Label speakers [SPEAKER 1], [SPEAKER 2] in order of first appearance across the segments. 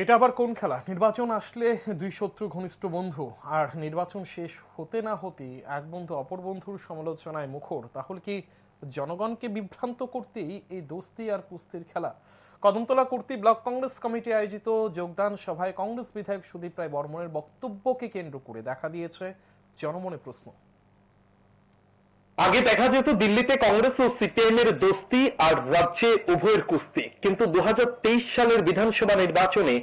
[SPEAKER 1] এটা আবার কোন খেলা? নির্বাচন আসলে দুই শত্রু ঘনিষ্ঠ বন্ধু। আর নির্বাচন শেষ হতে না হতেই এক বন্ধু অপর বন্ধুর সমালোচনায় মুখর। তাহলে কি জনগণকে বিভ্রান্ত করতেই এই দোস্তি আর কুস্তির খেলা? কদমতলা কর্তৃ ব্লক কংগ্রেস কমিটি আয়োজিত যোগদান সভায় কংগ্রেস বিধায়ক সুদীপ রায় বর্মনের বক্তব্যকে কেন্দ্র করে দেখা দিয়েছে জনমনে প্রশ্ন।
[SPEAKER 2] আগে দেখা যেত দিল্লিতে কংগ্রেস ও সিপিএম এর দোস্তি আর রাজ্যে উভয়ের কুস্তি। কিন্তু দু সালের বিধানসভা নির্বাচনে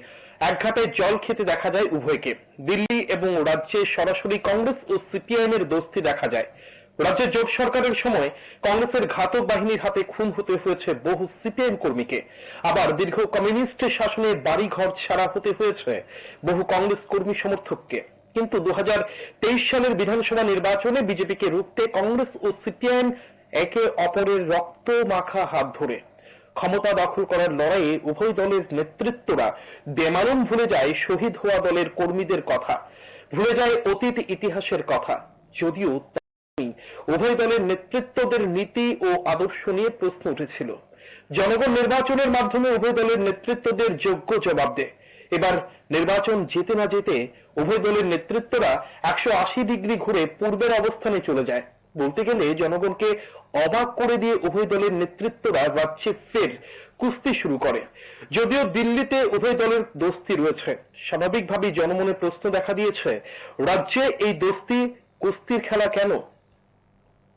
[SPEAKER 2] একঘাটে জল খেতে দেখা যায় উভয়কে। দিল্লি এবং রাজ্যে সরাসরি কংগ্রেস ও সিপিআইএম এর দোস্তি দেখা যায়। রাজ্যের জোট সরকারের সময় কংগ্রেসের ঘাতক বাহিনীর হাতে খুন হতে হয়েছে বহু সিপিএম কর্মীকে। আবার দীর্ঘ কমিউনিস্ট শাসনে বাড়ি ঘর ছাড়া হতে হয়েছে বহু কংগ্রেস কর্মী সমর্থককে। কিন্তু দু সালের বিধানসভা নির্বাচনে বিজেপিকে রুখতে কংগ্রেস ও সিপিআইএম একে অপরের রক্ত মাখা হাত ধরে। ক্ষমতা দখল করার লড়াইয়ে উভয় দলের নেতৃত্বরা বেমালুম ভুলে যায় শহীদ হওয়া দলের কর্মীদের কথা, ভুলে যায় অতীত ইতিহাসের কথা। যদিও উভয় দলের নেতৃত্বদের নীতি ও আদর্শ নিয়ে প্রশ্ন উঠেছিল। জনগণ নির্বাচনের মাধ্যমে উভয় দলের নেতৃত্বদের যোগ্য জবাব দেয়। এবার নির্বাচন যেতে না যেতে উভয় দলের নেতৃত্বরা একশো আশি ডিগ্রি ঘুরে পূর্বের অবস্থানে চলে যায়। বলতে গেলে জনগণকে অবাক করে দিয়ে উভয় দলের নেতৃত্বরা রাজ্যে ফের কুস্তি শুরু করে। যদিও দিল্লিতে উভয় দলের দোস্তি রয়েছে। স্বাভাবিকভাবেই জনমনে প্রশ্ন দেখা দিয়েছে, রাজ্যে এই দোস্তি, কুস্তির খেলা কেন?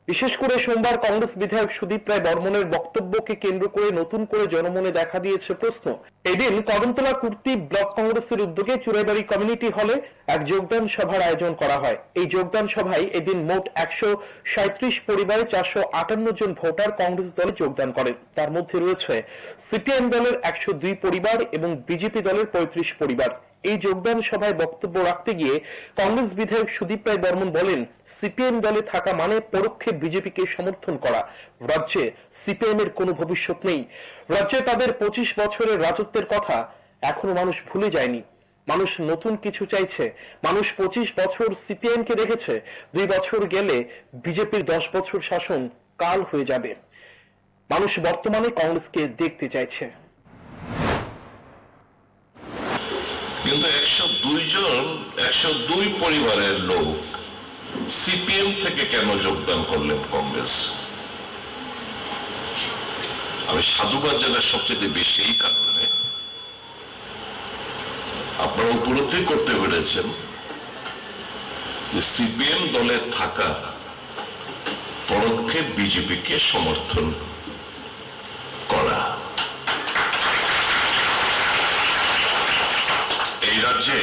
[SPEAKER 2] বিশেষ করে সোমবার কংগ্রেস বিধায়ক সুদীপ রায় বর্মনের বক্তব্যকে কেন্দ্র করে নতুন করে জনমনে দেখা দিয়েছে প্রশ্ন। এদিন কদমতলা কুর্তি ব্লক কংগ্রেসের উদ্যোগে চুরাইবাড়ি কমিউনিটি হলে এক যোগদান সভার আয়োজন করা হয়। এই যোগদান সভায় এদিন মোট একশো সাঁত্রিশ পরিবারে চারশো আটান্ন জন ভোটার কংগ্রেস দলে যোগদান করেন। তার মধ্যে রয়েছে সিপিএম দলের একশো দুই পরিবার এবং বিজেপি দলের পঁয়ত্রিশ পরিবার। এই যোগদান সভায় বক্তব্য রাখতে গিয়ে কংগ্রেস বিধায়ক সুদীপ রায় বর্মন বলেন, সিপিএম দলে থাকা মানে পরোক্ষে বিজেপিকে সমর্থন করা। রাজ্যে সিপিএম এর কোনো ভবিষ্যৎ নেই। রাজ্যে তাদের পঁচিশ বছরের রাজত্বের কথা এখনও মানুষ ভুলে যায়নি। মানুষ নতুন কিছু চাইছে। মানুষ পঁচিশ বছর সিপিএম কে দেখেছে দুই বছর গেলে বিজেপির দশ বছর শাসন কাল হয়ে যাবে। মানুষ বর্তমানে কংগ্রেসকে দেখতে চাইছে।
[SPEAKER 3] কিন্তু একশো দুই জন, একশো দুই পরিবারের লোক সিপিএম থেকে কেন যোগদান করলেন কংগ্রেস? আমি সাধুবাদ জানার সবচেয়ে বেশি এই কারণে। আপনারা উপলব্ধি করতে পেরেছেন যে সিপিএম দলে থাকা পরোক্ষে বিজেপিকে সমর্থন করা এই রাজ্যে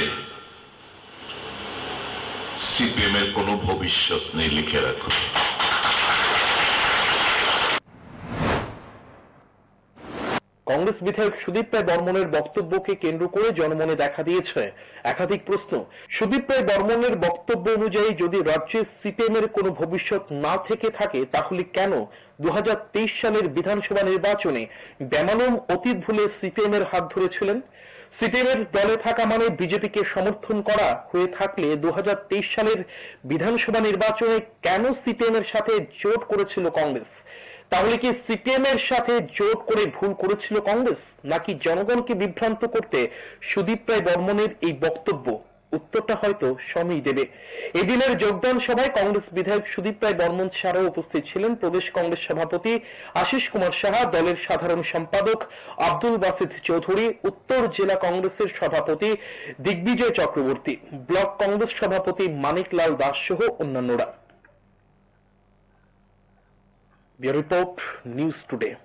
[SPEAKER 3] সিপিএম এর কোনো ভবিষ্যৎ নেই, লিখে রাখুন
[SPEAKER 2] কংগ্রেস বিধায়ক সুদীপ রায় বর্মনের বক্তব্যকে কেন্দ্র করে জনমনে দেখা দিয়েছে একাধিক প্রশ্ন। সুদীপ রায় বর্মনের বক্তব্য অনুযায়ী যদি রাজ্যে সিপিএম এর কোনো ভবিষ্যৎ না থেকে থাকে, তাহলে কেন? দু হাজার তেইশ সালের বিধানসভা নির্বাচনে বেমালুম অতীত ভুলে সিপিএম এর হাত ধরেছিলেন? সিপিএম এর দলে থাকা মানে বিজেপিকে সমর্থন করা হয়ে থাকলে দু হাজার তেইশ সালের বিধানসভা নির্বাচনে কেন সিপিএম এর সাথে জোট করেছিল কংগ্রেস? তাহলে কি সিপিএম এর সাথে জোট করে ভুল করেছিল কংগ্রেস? নাকি জনগণকে বিভ্রান্ত করতে সুদীপ রায় বর্মনের এই বক্তব্য? উত্তরটা হয়তো সময় দেবে। এদিনের যোগদান সভায় কংগ্রেস বিধায়ক সুদীপ রায় বর্মন ছাড়াও উপস্থিত ছিলেন প্রদেশ কংগ্রেস সভাপতি আশিস কুমার সাহা, দলের সাধারণ সম্পাদক আব্দুল বাসিদ চৌধুরী, উত্তর জেলা কংগ্রেসের সভাপতি দিগ্বিজয় চক্রবর্তী, ব্লক কংগ্রেস সভাপতি মানিক লাল দাস সহ অন্যান্যরা। Report, news today.